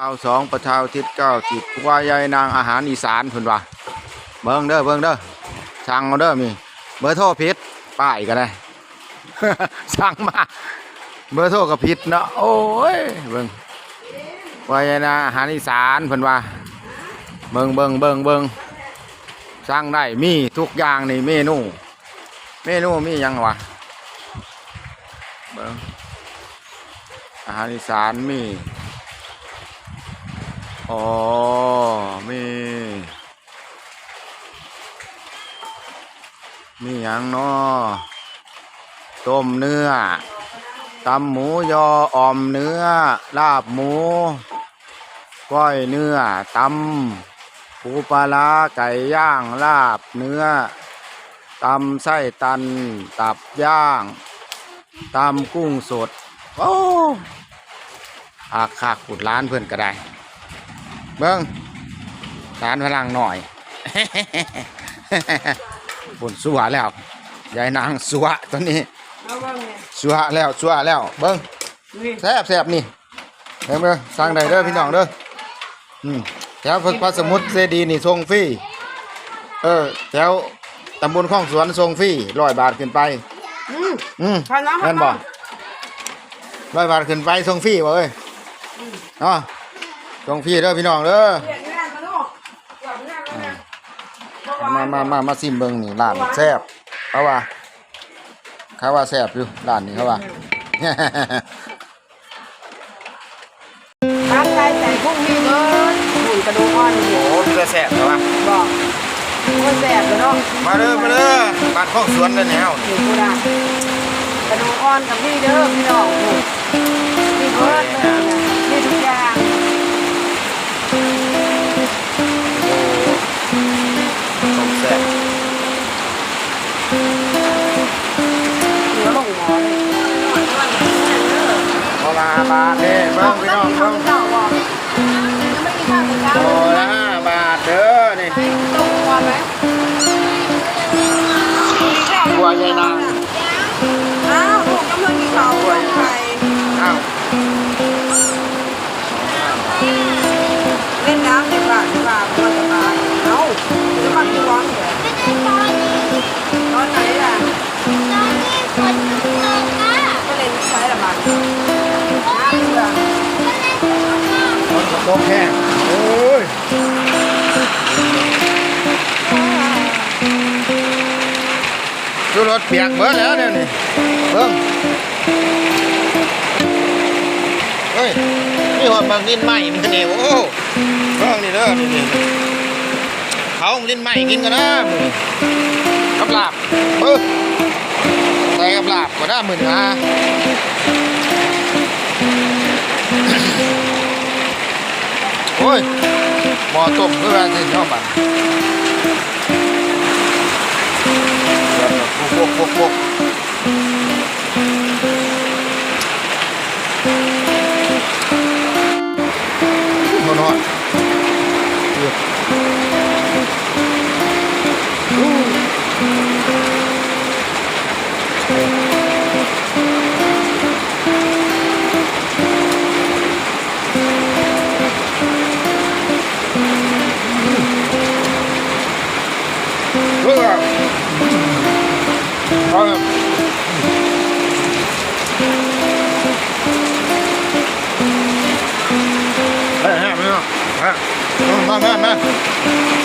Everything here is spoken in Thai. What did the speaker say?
ชาวสองประชาวทิศเก้าจิตว่ายายนางอาหารอีสานพิ่นว่าเบิ่งเด้อเบิ่งเด้อสั่งเอาเด้อมีเบอร์โทรผิดป้ายก็ได้สั่งมาเบอร์โทรก็ผิดเนาะโอ้ยเบิ่งว่ายายนางอาหารอีสานพิ่นว่าเบิ่งเบิ่งเบิ่งเบิ่งสั่งได้มีทุกอย่างในเมนู เมนูมียังวะเบิ่งอาหารอีสานมี อ๋อ มี มีอย่างนาะต้มเนื้อตำหมูยออ่อมเนื้อ ลาบหมูก้อยเนื้อตำปูปลาร้าไก่ย่างลาบเนื้อตำไส้ตัน ตับย่างตำกุ้งสด โอ้อาคาขุดร้านเพื่อนก็ได้ เบิ้งสารพลังหน่อยบนสัวแล้วยายนางสัวตัวนี้เอาบ้างไงสัวแล้วสัวแล้วเบิ้งนี่แซ่บแซ่บนี่เบิ่งเบิ่งสั่งได้เด้อพี่น้องเด้ออืมแถวพระสมุทรเจดีย์นี่ส่งฟรีเออแถวตำบลข้องสวนส่งฟรีร้อยบาทขึ้นไป อืมอืมพาน้ำแม่นบ่ร้อยบาทขึ้นไปส่งฟรีบ่เอ้ยเนาะส่งฟรีเด้อพี่น้องเด้อเรียกงานมาลูกกลับงานมาเนี่ยเพราะว่ามามามามาซิมเบิงนี่ร้านแซ่บเขาว่าเขาว่าแซ่บอยู่ร้านนี้เขาว่าร้านไก่แต่พวกนี้เบิร์ดหุ่นกระดูกอ่อนนี่โอ้เพื่อแซ่บเขาว่าบอกก็แสบเลยเนาะมาเด้อมาเด้อบ้านข้องสวนเด้อแนวอยู่กูได้กระดูกอ่อนกับพี่เด้อพี่น้อง ลาบาทเด้เบิ่งพี่น้องเบิ่งเจ้าบอกยังไม่มีข้าวกับเจ้าโลละห้าบาทเด้อนี่ตรงก่อนไหมกินข้าวตัวยายนางอ้าวผมกำลังกินข้าวด้วยไข่อ้าว กระโปรงแห้งโอ้ยชูรถเปียกเบิดแล้วเนี่ยนี่เบิ่งเฮ้ยนี่หอดบางลิ้นไหมมันกันเดียวโอ้เบิ่งนี่เด้อนี่เขาลิ้นไหมกินกันนะมึงกับลาบเออใส่กับลาบก็ได้หมื่นห้ ยหมอต้มเพื่อที่ชอบมัน เอาเฮ้ยฮะไ